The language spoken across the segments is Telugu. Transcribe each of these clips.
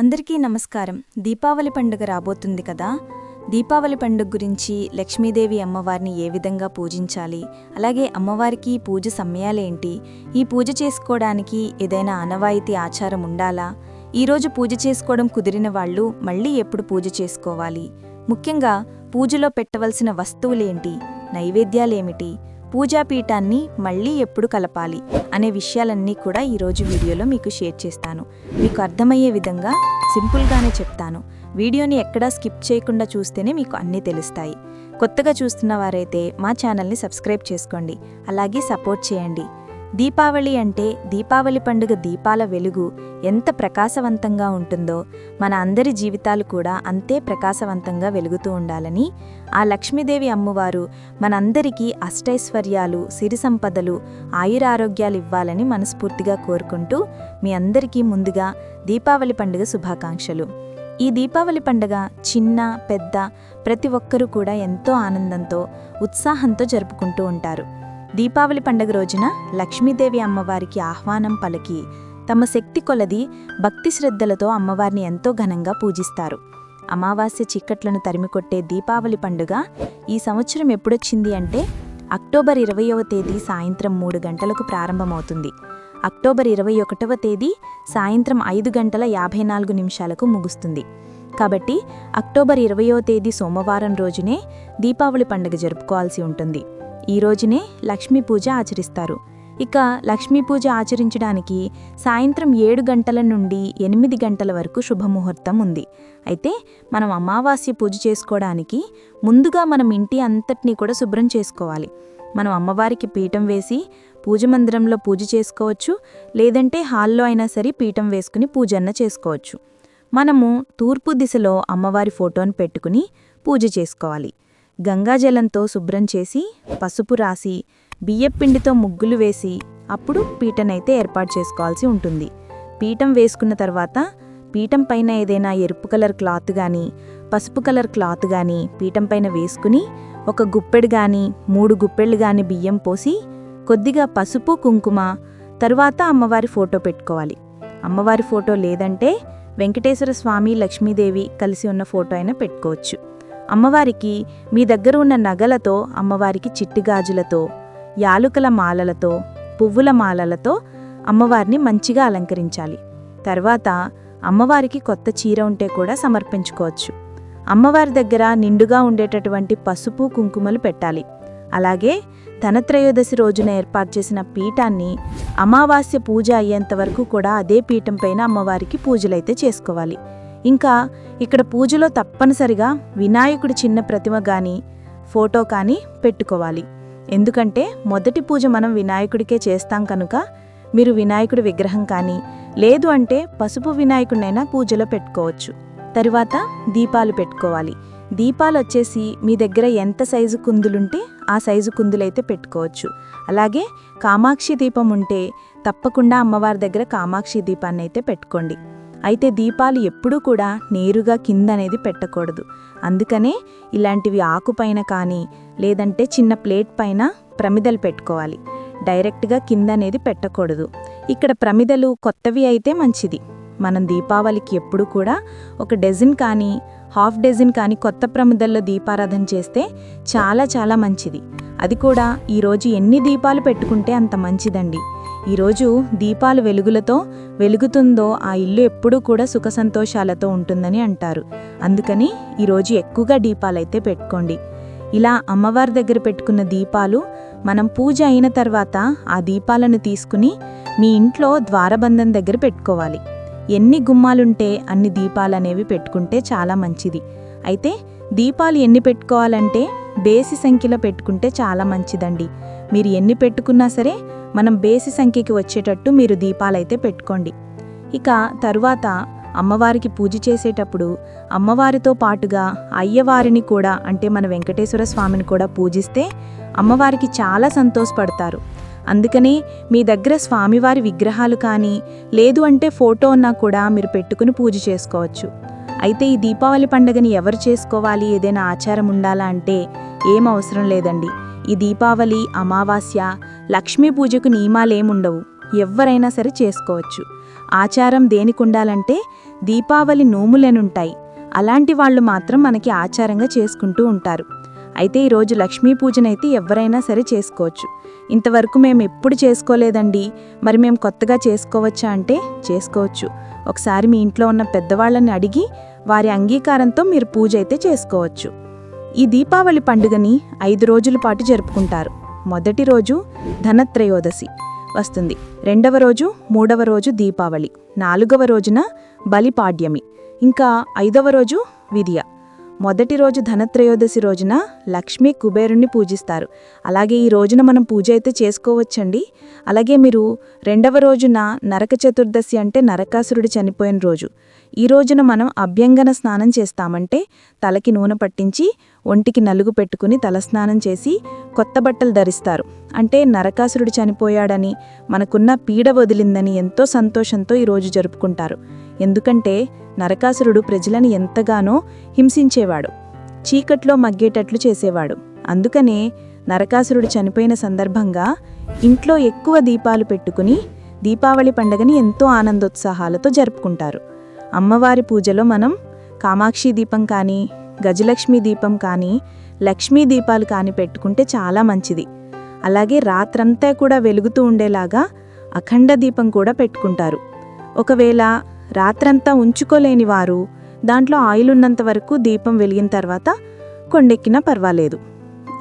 అందరికీ నమస్కారం. దీపావళి పండుగ రాబోతుంది కదా? దీపావళి పండుగ గురించి లక్ష్మీదేవి అమ్మవారిని ఏ విధంగా పూజించాలి? అలాగే అమ్మవారికి పూజ సమయాలేంటి? ఈ పూజ చేసుకోవడానికి ఏదైనా ఆనవాయితీ ఆచారం ఉండాలా? ఈరోజు పూజ చేసుకోవడం కుదిరిన వాళ్ళు మళ్ళీ ఎప్పుడు పూజ చేసుకోవాలి? ముఖ్యంగా పూజలో పెట్టవలసిన వస్తువులేంటి? నైవేద్యాలేమిటి? పూజాపీఠాన్ని మళ్ళీ ఎప్పుడు కలపాలి అనే విషయాలన్నీ కూడా ఈరోజు వీడియోలో మీకు షేర్ చేస్తాను. మీకు అర్థమయ్యే విధంగా సింపుల్గానే చెప్తాను. వీడియోని ఎక్కడా స్కిప్ చేయకుండా చూస్తేనే మీకు అన్నీ తెలుస్తాయి. కొత్తగా చూస్తున్న వారైతే మా ఛానల్ని సబ్స్క్రైబ్ చేసుకోండి. అలాగే సపోర్ట్ చేయండి. దీపావళి అంటే దీపావళి పండుగ దీపాల వెలుగు ఎంత ప్రకాశవంతంగా ఉంటుందో మన అందరి జీవితాలు కూడా అంతే ప్రకాశవంతంగా వెలుగుతూ ఉండాలని ఆ లక్ష్మీదేవి అమ్మవారు మనందరికీ అష్టైశ్వర్యాలు సిరి సంపదలు ఆయురారోగ్యాలు ఇవ్వాలని మనస్ఫూర్తిగా కోరుకుంటూ మీ అందరికీ ముందుగా దీపావళి పండుగ శుభాకాంక్షలు. ఈ దీపావళి పండుగ చిన్న పెద్ద ప్రతి ఒక్కరూ కూడా ఎంతో ఆనందంతో ఉత్సాహంతో జరుపుకుంటూ ఉంటారు. దీపావళి పండుగ రోజున లక్ష్మీదేవి అమ్మవారికి ఆహ్వానం పలికి తమ శక్తి కొలది భక్తి శ్రద్ధలతో అమ్మవారిని ఎంతో ఘనంగా పూజిస్తారు. అమావాస్య చిక్కట్లను తరిమికొట్టే దీపావళి పండుగ ఈ సంవత్సరం ఎప్పుడొచ్చింది అంటే అక్టోబర్ ఇరవయవ తేదీ సాయంత్రం మూడు గంటలకు ప్రారంభమవుతుంది. అక్టోబర్ ఇరవై ఒకటవ తేదీ సాయంత్రం ఐదు గంటల యాభై నాలుగు నిమిషాలకు ముగుస్తుంది. కాబట్టి అక్టోబర్ ఇరవయో తేదీ సోమవారం రోజునే దీపావళి పండుగ జరుపుకోవాల్సి ఉంటుంది. ఈ రోజునే లక్ష్మీ పూజ ఆచరిస్తారు. ఇక లక్ష్మీ పూజ ఆచరించడానికి సాయంత్రం ఏడు గంటల నుండి ఎనిమిది గంటల వరకు శుభముహూర్తం ఉంది. అయితే మనం అమావాస్య పూజ చేసుకోవడానికి ముందుగా మనం ఇంటి అంతటినీ కూడా శుభ్రం చేసుకోవాలి. మనం అమ్మవారికి పీఠం వేసి పూజ మందిరంలో పూజ చేసుకోవచ్చు లేదంటే హాల్లో అయినా సరే పీఠం వేసుకుని పూజన్న చేసుకోవచ్చు. మనము తూర్పు దిశలో అమ్మవారి ఫోటోను పెట్టుకుని పూజ చేసుకోవాలి. గంగాజలంతో శుభ్రం చేసి పసుపు రాసి బియ్యపిండితో ముగ్గులు వేసి అప్పుడు పీటనైతే ఏర్పాటు చేసుకోవాల్సి ఉంటుంది. పీఠం వేసుకున్న తర్వాత పీఠం పైన ఏదైనా ఎరుపు కలర్ క్లాత్ కానీ పసుపు కలర్ క్లాత్ కానీ పీఠం పైన వేసుకుని ఒక గుప్పెడు కానీ మూడు గుప్పెళ్ళు కానీ బియ్యం పోసి కొద్దిగా పసుపు కుంకుమ తరువాత అమ్మవారి ఫోటో పెట్టుకోవాలి. అమ్మవారి ఫోటో లేదంటే వెంకటేశ్వర స్వామి లక్ష్మీదేవి కలిసి ఉన్న ఫోటో అయినా పెట్టుకోవచ్చు. అమ్మవారికి మీ దగ్గర ఉన్న నగలతో అమ్మవారికి చిట్టి గాజులతో యాలుకల మాలలతో పువ్వుల మాలలతో అమ్మవారిని మంచిగా అలంకరించాలి. తర్వాత అమ్మవారికి కొత్త చీర ఉంటే కూడా సమర్పించుకోవచ్చు. అమ్మవారి దగ్గర నిండుగా ఉండేటటువంటి పసుపు కుంకుమలు పెట్టాలి. అలాగే ధనత్రయోదశి రోజున ఏర్పాటు చేసిన పీఠాన్ని అమావాస్య పూజ అయ్యేంత వరకు కూడా అదే పీఠం పైన అమ్మవారికి పూజలైతే చేసుకోవాలి. ఇంకా ఇక్కడ పూజలో తప్పనిసరిగా వినాయకుడి చిన్న ప్రతిమ కానీ ఫోటో కానీ పెట్టుకోవాలి. ఎందుకంటే మొదటి పూజ మనం వినాయకుడికే చేస్తాం కనుక మీరు వినాయకుడి విగ్రహం కానీ లేదు అంటే పసుపు వినాయకుడినైనా పూజలో పెట్టుకోవచ్చు. తరువాత దీపాలు పెట్టుకోవాలి. దీపాలు వచ్చేసి మీ దగ్గర ఎంత సైజు కుందులుంటే ఆ సైజు కుందులైతే పెట్టుకోవచ్చు. అలాగే కామాక్షి దీపం ఉంటే తప్పకుండా అమ్మవారి దగ్గర కామాక్షి దీపాన్ని అయితే పెట్టుకోండి. అయితే దీపాలు ఎప్పుడూ కూడా నేరుగా కింద అనేది పెట్టకూడదు. అందుకనే ఇలాంటివి ఆకుపైన కానీ లేదంటే చిన్న ప్లేట్ పైన ప్రమిదలు పెట్టుకోవాలి. డైరెక్ట్గా కింద అనేది పెట్టకూడదు. ఇక్కడ ప్రమిదలు కొత్తవి అయితే మంచిది. మనం దీపావళికి ఎప్పుడు కూడా ఒక డజన్ కానీ హాఫ్ డజన్ కానీ కొత్త ప్రమిదల్లో దీపారాధన చేస్తే చాలా చాలా మంచిది. అది కూడా ఈరోజు ఎన్ని దీపాలు పెట్టుకుంటే అంత మంచిదండి. ఈరోజు దీపాలు వెలుగులతో వెలుగుతుందో ఆ ఇల్లు ఎప్పుడూ కూడా సుఖ సంతోషాలతో ఉంటుందని అంటారు. అందుకని ఈరోజు ఎక్కువగా దీపాలైతే పెట్టుకోండి. ఇలా అమ్మవారి దగ్గర పెట్టుకున్న దీపాలు మనం పూజ అయిన తర్వాత ఆ దీపాలను తీసుకుని మీ ఇంట్లో ద్వారబంధం దగ్గర పెట్టుకోవాలి. ఎన్ని గుమ్మాలుంటే అన్ని దీపాలనేవి పెట్టుకుంటే చాలా మంచిది. అయితే దీపాలు ఎన్ని పెట్టుకోవాలంటే బేసి సంఖ్యలో పెట్టుకుంటే చాలా మంచిదండి. మీరు ఎన్ని పెట్టుకున్నా సరే మనం బేసి సంఖ్యకి వచ్చేటట్టు మీరు దీపాలైతే పెట్టుకోండి. ఇక తరువాత అమ్మవారికి పూజ చేసేటప్పుడు అమ్మవారితో పాటుగా అయ్యవారిని కూడా అంటే మన వెంకటేశ్వర స్వామిని కూడా పూజిస్తే అమ్మవారికి చాలా సంతోషపడతారు. అందుకనే మీ దగ్గర స్వామివారి విగ్రహాలు కానీ లేదు అంటే ఫోటో ఉన్నా కూడా మీరు పెట్టుకుని పూజ చేసుకోవచ్చు. అయితే ఈ దీపావళి పండుగని ఎవరు చేసుకోవాలి? ఏదైనా ఆచారం ఉండాలా అంటే ఏం అవసరం లేదండి. ఈ దీపావళి అమావాస్య లక్ష్మీ పూజకు నియమాలేముండవు. ఎవరైనా సరే చేసుకోవచ్చు. ఆచారం దేనికి ఉండాలంటే దీపావళి నోములనుంటాయి. అలాంటి వాళ్ళు మాత్రం మనకి ఆచారంగా చేసుకుంటూ ఉంటారు. అయితే ఈరోజు లక్ష్మీ పూజనైతే ఎవరైనా సరే చేసుకోవచ్చు. ఇంతవరకు మేము ఎప్పుడు చేసుకోలేదండి. మరి మేము కొత్తగా చేసుకోవచ్చా అంటే చేసుకోవచ్చు. ఒకసారి మీ ఇంట్లో ఉన్న పెద్దవాళ్ళని అడిగి వారి అంగీకారంతో మీరు పూజ అయితే చేసుకోవచ్చు. ఈ దీపావళి పండుగని ఐదు రోజుల పాటు జరుపుకుంటారు. మొదటి రోజు ధనత్రయోదశి వస్తుంది. రెండవ రోజు మూడవ రోజు దీపావళి. నాలుగవ రోజున బలిపాడ్యమి. ఇంకా ఐదవ రోజు విధియ. మొదటి రోజు ధనత్రయోదశి రోజున లక్ష్మీ కుబేరుణ్ణి పూజిస్తారు. అలాగే ఈ రోజున మనం పూజ అయితే చేసుకోవచ్చండి. అలాగే మీరు రెండవ రోజున నరక చతుర్దశి అంటే నరకాసురుడు చనిపోయిన రోజు. ఈ రోజున మనం అభ్యంగన స్నానం చేస్తామంటే తలకి నూనె పట్టించి ఒంటికి నలుగు పెట్టుకుని తలస్నానం చేసి కొత్త బట్టలు ధరిస్తారు. అంటే నరకాసురుడు చనిపోయాడని మనకున్న పీడ వదిలిందని ఎంతో సంతోషంతో ఈరోజు జరుపుకుంటారు. ఎందుకంటే నరకాసురుడు ప్రజలను ఎంతగానో హింసించేవాడు చీకట్లో మగ్గేటట్లు చేసేవాడు. అందుకనే నరకాసురుడు చనిపోయిన సందర్భంగా ఇంట్లో ఎక్కువ దీపాలు పెట్టుకుని దీపావళి పండగని ఎంతో ఆనందోత్సాహాలతో జరుపుకుంటారు. అమ్మవారి పూజలో మనం కామాక్షి దీపం కానీ గజలక్ష్మి దీపం కానీ లక్ష్మీ దీపాలు కానీ పెట్టుకుంటే చాలా మంచిది. అలాగే రాత్రంతా కూడా వెలుగుతూ ఉండేలాగా అఖండ దీపం కూడా పెట్టుకుంటారు. ఒకవేళ రాత్రంతా ఉంచుకోలేని వారు. దాంట్లో ఆయిల్ ఉన్నంత వరకు దీపం వెలిగిన తర్వాత కొండెక్కినా పర్వాలేదు.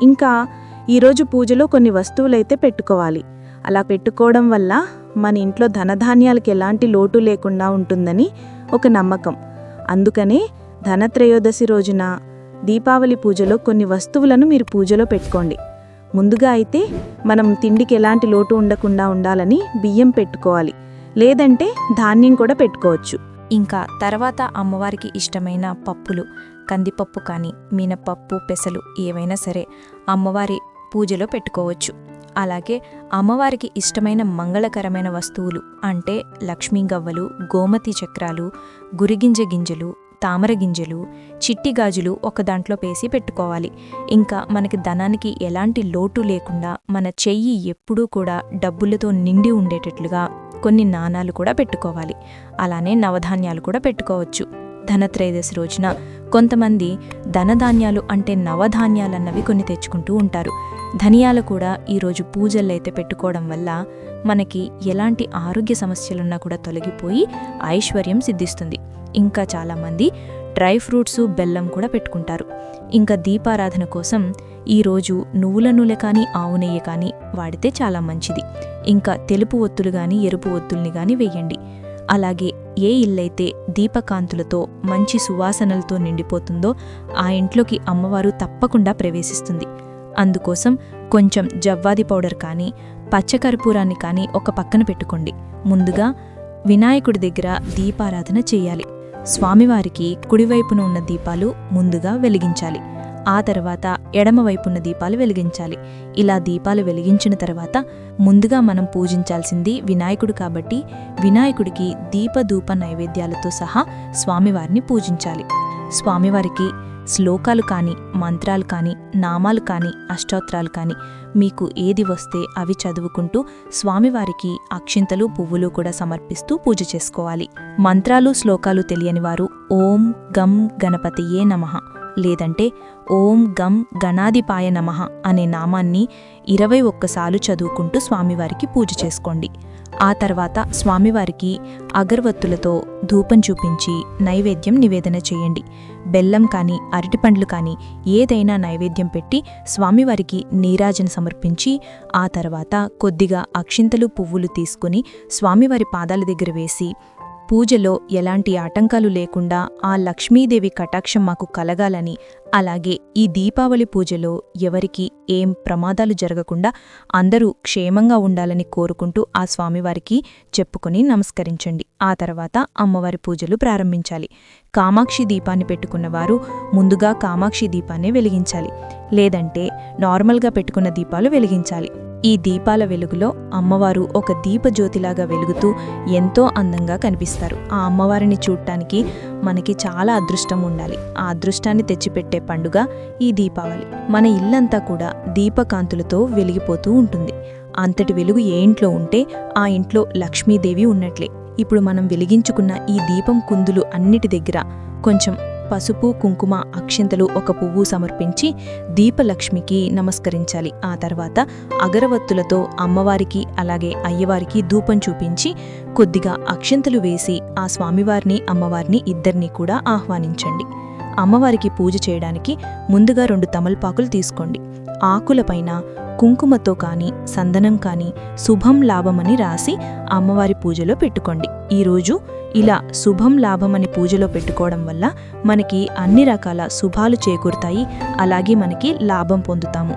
ఇంకా ఈరోజు పూజలో కొన్ని వస్తువులైతే పెట్టుకోవాలి. అలా పెట్టుకోవడం వల్ల మన ఇంట్లో ధనధాన్యాలకు ఎలాంటి లోటు లేకుండా ఉంటుందని ఒక నమ్మకం. అందుకనే ధనత్రయోదశి రోజున దీపావళి పూజలో కొన్ని వస్తువులను మీరు పూజలో పెట్టుకోండి. ముందుగా అయితే మనం తిండికి ఎలాంటి లోటు ఉండకుండా ఉండాలని బియ్యం పెట్టుకోవాలి. లేదంటే ధాన్యం కూడా పెట్టుకోవచ్చు. ఇంకా తర్వాత అమ్మవారికి ఇష్టమైన పప్పులు కందిపప్పు కానీ మినపప్పు పెసలు ఏవైనా సరే అమ్మవారి పూజలో పెట్టుకోవచ్చు. అలాగే అమ్మవారికి ఇష్టమైన మంగళకరమైన వస్తువులు అంటే లక్ష్మీ గవ్వలు గోమతి చక్రాలు గురిగింజ గింజలు తామర గింజలు చిట్టి గాజులు ఒక దాంట్లో పేసి పెట్టుకోవాలి. ఇంకా మనకి ధనానికి ఎలాంటి లోటు లేకుండా మన చెయ్యి ఎప్పుడూ కూడా డబ్బులతో నిండి ఉండేటట్లుగా కొన్ని నాణాలు కూడా పెట్టుకోవాలి. అలానే నవధాన్యాలు కూడా పెట్టుకోవచ్చు. ధనత్రయోదశి రోజున కొంతమంది ధనధాన్యాలు అంటే నవధాన్యాలన్నవి కొన్ని తెచ్చుకుంటూ ఉంటారు. ధనియాలు కూడా ఈరోజు పూజల్లో అయితే పెట్టుకోవడం వల్ల మనకి ఎలాంటి ఆరోగ్య సమస్యలున్నా కూడా తొలగిపోయి ఐశ్వర్యం సిద్ధిస్తుంది. ఇంకా చాలామంది డ్రై ఫ్రూట్స్ బెల్లం కూడా పెట్టుకుంటారు. ఇంకా దీపారాధన కోసం ఈరోజు నువ్వుల నూనె కానీ ఆవు నెయ్యి కానీ వాడితే చాలా మంచిది. ఇంకా తెలుపు ఒత్తులు కానీ ఎరుపు ఒత్తుల్ని కానీ వేయండి. అలాగే ఏ ఇల్లైతే దీపకాంతులతో మంచి సువాసనలతో నిండిపోతుందో ఆ ఇంట్లోకి అమ్మవారు తప్పకుండా ప్రవేశిస్తుంది. అందుకోసం కొంచెం జవ్వాది పౌడర్ కానీ పచ్చకర్పూరాన్ని కానీ ఒక పక్కన పెట్టుకోండి. ముందుగా వినాయకుడి దగ్గర దీపారాధన చేయాలి. స్వామివారికి కుడివైపున ఉన్న దీపాలు ముందుగా వెలిగించాలి. ఆ తర్వాత ఎడమవైపున్న దీపాలు వెలిగించాలి. ఇలా దీపాలు వెలిగించిన తర్వాత ముందుగా మనం పూజించాల్సింది వినాయకుడు కాబట్టి వినాయకుడికి దీపధూప నైవేద్యాలతో సహా స్వామివారిని పూజించాలి. స్వామివారికి శ్లోకాలు కానీ మంత్రాలు కానీ నామాలు కానీ అష్టోత్రాలు కానీ మీకు ఏది వస్తే అవి చదువుకుంటూ స్వామివారికి అక్షింతలు పువ్వులు కూడా సమర్పిస్తూ పూజ చేసుకోవాలి. మంత్రాలు శ్లోకాలు తెలియని వారు ఓం గం గణపతియే నమః. లేదంటే ఓం గం గణాధిపాయ నమః అనే నామాన్ని ఇరవై ఒక్కసార్లు చదువుకుంటూ స్వామివారికి పూజ చేసుకోండి. ఆ తర్వాత స్వామివారికి అగరవత్తులతో ధూపం చూపించి నైవేద్యం నివేదన చేయండి. బెల్లం కానీ అరటిపండ్లు కానీ ఏదైనా నైవేద్యం పెట్టి స్వామివారికి నీరాజన సమర్పించి ఆ తర్వాత కొద్దిగా అక్షింతలు పువ్వులు తీసుకుని స్వామివారి పాదాల దగ్గర వేసి పూజలో ఎలాంటి ఆటంకాలు లేకుండా ఆ లక్ష్మీదేవి కటాక్షం మాకు కలగాలని అలాగే ఈ దీపావళి పూజలో ఎవరికి ఏం ప్రమాదాలు జరగకుండా అందరూ క్షేమంగా ఉండాలని కోరుకుంటూ ఆ స్వామివారికి చెప్పుకొని నమస్కరించండి. ఆ తర్వాత అమ్మవారి పూజలు ప్రారంభించాలి. కామాక్షి దీపాన్ని పెట్టుకున్నవారు ముందుగా కామాక్షి దీపాన్ని వెలిగించాలి. లేదంటే నార్మల్గా పెట్టుకున్న దీపాలు వెలిగించాలి. ఈ దీపాల వెలుగులో అమ్మవారు ఒక దీపజ్యోతిలాగా వెలుగుతూ ఎంతో అందంగా కనిపిస్తారు. ఆ అమ్మవారిని చూడటానికి మనకి చాలా అదృష్టం ఉండాలి. ఆ అదృష్టాన్ని తెచ్చిపెట్టే పండుగ ఈ దీపావళి. మన ఇల్లంతా కూడా దీపకాంతులతో వెలిగిపోతూ ఉంటుంది. అంతటి వెలుగు ఏ ఇంట్లో ఉంటే ఆ ఇంట్లో లక్ష్మీదేవి ఉన్నట్లే. ఇప్పుడు మనం వెలిగించుకున్న ఈ దీపం కుందులు అన్నిటి దగ్గర కొంచెం పసుపు కుంకుమ అక్షింతలు ఒక పువ్వు సమర్పించి దీపలక్ష్మికి నమస్కరించాలి. ఆ తర్వాత అగరవత్తులతో అమ్మవారికి అలాగే అయ్యవారికి ధూపం చూపించి కొద్దిగా అక్షింతలు వేసి ఆ స్వామివారిని అమ్మవారిని ఇద్దరినీ కూడా ఆహ్వానించండి. అమ్మవారికి పూజ చేయడానికి ముందుగా రెండు తమలపాకులు తీసుకోండి. ఆకులపైన కుంకుమతో కానీ సందనం కానీ శుభం లాభమని రాసి అమ్మవారి పూజలో పెట్టుకోండి. ఈరోజు ఇలా శుభం లాభమని పూజలో పెట్టుకోవడం వల్ల మనకి అన్ని రకాల శుభాలు చేకూరుతాయి అలాగే మనకి లాభం పొందుతాము.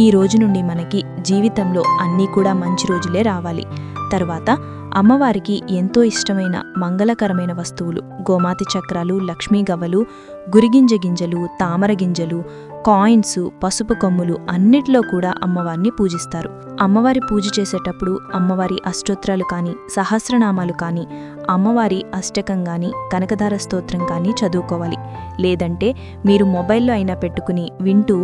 ఈ రోజు నుండి మనకి జీవితంలో అన్నీ కూడా మంచి రోజులే రావాలి. తర్వాత అమ్మవారికి ఎంతో ఇష్టమైన మంగళకరమైన వస్తువులు గోమాతి చక్రాలు లక్ష్మీ గవ్వలు గురిగింజ గింజలు తామర గింజలు కాయిన్స్ పసుపు కొమ్ములు అన్నిటిలో కూడా అమ్మవారిని పూజిస్తారు. అమ్మవారి పూజ చేసేటప్పుడు అమ్మవారి అష్టోత్తరాలు కానీ సహస్రనామాలు కానీ అమ్మవారి అష్టకం కానీ కనకధార స్తోత్రం కానీ చదువుకోవాలి. లేదంటే మీరు మొబైల్లో అయినా పెట్టుకుని వింటూ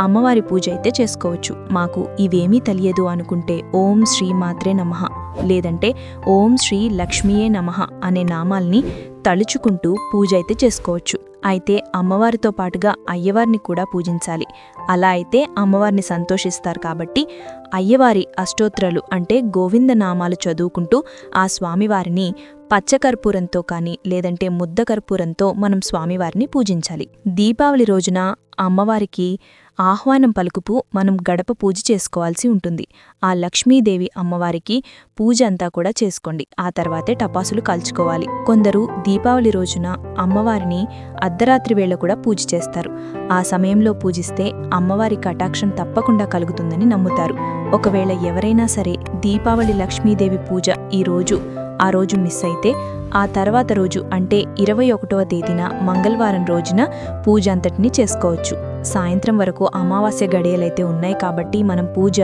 అమ్మవారి పూజ అయితే చేసుకోవచ్చు. మాకు ఇవేమీ తెలియదు అనుకుంటే ఓం శ్రీ మాత్రే నమః. లేదంటే ఓం శ్రీ లక్ష్మీయే నమః అనే నామాల్ని తలుచుకుంటూ పూజ అయితే చేసుకోవచ్చు. అయితే అమ్మవారితో పాటుగా అయ్యవారిని కూడా పూజించాలి. అలా అయితే అమ్మవారిని సంతోషిస్తారు కాబట్టి అయ్యవారి అష్టోత్తరాలు అంటే గోవింద నామాలు చదువుకుంటూ ఆ స్వామివారిని పచ్చకర్పూరంతో కానీ లేదంటే ముద్ద కర్పూరంతో మనం స్వామివారిని పూజించాలి. దీపావళి రోజున అమ్మవారికి ఆహ్వానం పలుకుపు మనం గడప పూజ చేసుకోవాల్సి ఉంటుంది. ఆ లక్ష్మీదేవి అమ్మవారికి పూజ అంతా కూడా చేసుకోండి. ఆ తర్వాతే టపాసులు కాల్చుకోవాలి. కొందరు దీపావళి రోజున అమ్మవారిని అర్ధరాత్రి వేళ కూడా పూజ చేస్తారు. ఆ సమయంలో పూజిస్తే అమ్మవారి కటాక్షం తప్పకుండా కలుగుతుందని నమ్ముతారు. ఒకవేళ ఎవరైనా సరే దీపావళి లక్ష్మీదేవి పూజ ఈ రోజు ఆ రోజు మిస్ అయితే ఆ తర్వాత రోజు అంటే ఇరవై ఒకటవ తేదీన మంగళవారం రోజున పూజ అంతటిని చేసుకోవచ్చు. సాయంత్రం వరకు అమావాస్య గడియలైతే ఉన్నాయి కాబట్టి మనం పూజ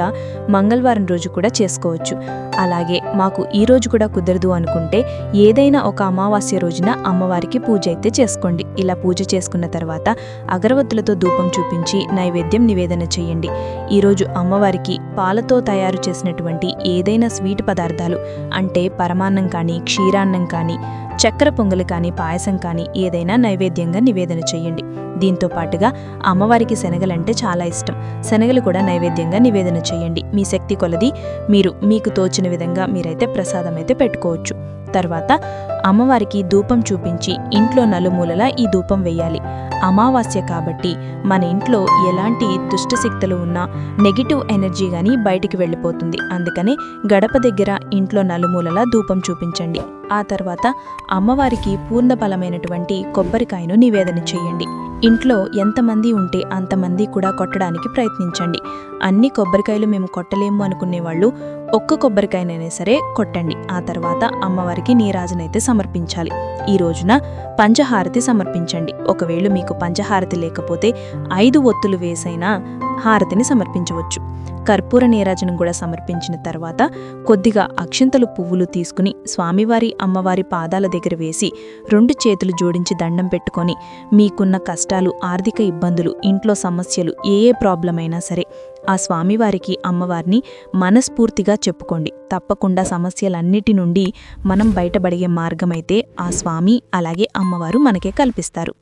మంగళవారం రోజు కూడా చేసుకోవచ్చు. అలాగే మాకు ఈ రోజు కూడా కుదరదు అనుకుంటే ఏదైనా ఒక అమావాస్య రోజున అమ్మవారికి పూజ అయితే చేసుకోండి. ఇలా పూజ చేసుకున్న తర్వాత అగరవత్తులతో ధూపం చూపించి నైవేద్యం నివేదన చేయండి. ఈరోజు అమ్మవారికి పాలతో తయారు చేసినటువంటి ఏదైనా స్వీట్ పదార్థాలు అంటే పరమాన్నం కానీ క్షీరాన్నం కానీ చక్కెర పొంగలి కానీ పాయసం కానీ ఏదైనా నైవేద్యంగా నివేదన చేయండి. దీంతో పాటుగా అమ్మవారికి శనగలంటే చాలా ఇష్టం. శనగలు కూడా నైవేద్యంగా నివేదన చేయండి. మీ శక్తి కొలది మీరు మీకు తోచిన విధంగా మీరైతే ప్రసాదం అయితే పెట్టుకోవచ్చు. తర్వాత అమ్మవారికి ధూపం చూపించి ఇంట్లో నలుమూలలా ఈ ధూపం వేయాలి. అమావాస్య కాబట్టి మన ఇంట్లో ఎలాంటి దుష్టశక్తులు ఉన్నా నెగిటివ్ ఎనర్జీ కానీ బయటికి వెళ్ళిపోతుంది. అందుకనే గడప దగ్గర ఇంట్లో నలుమూలలా ధూపం చూపించండి. ఆ తర్వాత అమ్మవారికి పూర్ణఫలమైనటువంటి కొబ్బరికాయను నివేదన చేయండి. ఇంట్లో ఎంతమంది ఉంటే అంతమంది కూడా కొట్టడానికి ప్రయత్నించండి. అన్ని కొబ్బరికాయలు మేము కొట్టలేము అనుకునే వాళ్ళు ఒక్క కొబ్బరికాయనైనా సరే కొట్టండి. ఆ తర్వాత అమ్మవారికి నీరాజనైతే సమర్పించాలి. ఈ రోజున పంచహారతి సమర్పించండి. ఒకవేళ మీకు పంచహారతి లేకపోతే ఐదు ఒత్తులు వేసైనా హారతిని సమర్పించవచ్చు. కర్పూర నీరాజనం కూడా సమర్పించిన తర్వాత కొద్దిగా అక్షింతలు పువ్వులు తీసుకుని స్వామివారి అమ్మవారి పాదాల దగ్గర వేసి రెండు చేతులు జోడించి దండం పెట్టుకొని మీకున్న కష్టాలు ఆర్థిక ఇబ్బందులు ఇంట్లో సమస్యలు ఏ ఏ ప్రాబ్లం అయినా సరే ఆ స్వామివారికి అమ్మవారిని మనస్ఫూర్తిగా చెప్పుకోండి. తప్పకుండా సమస్యలన్నిటి నుండి మనం బయటపడే మార్గమైతే ఆ స్వామి అలాగే అమ్మవారు మనకే కల్పిస్తారు.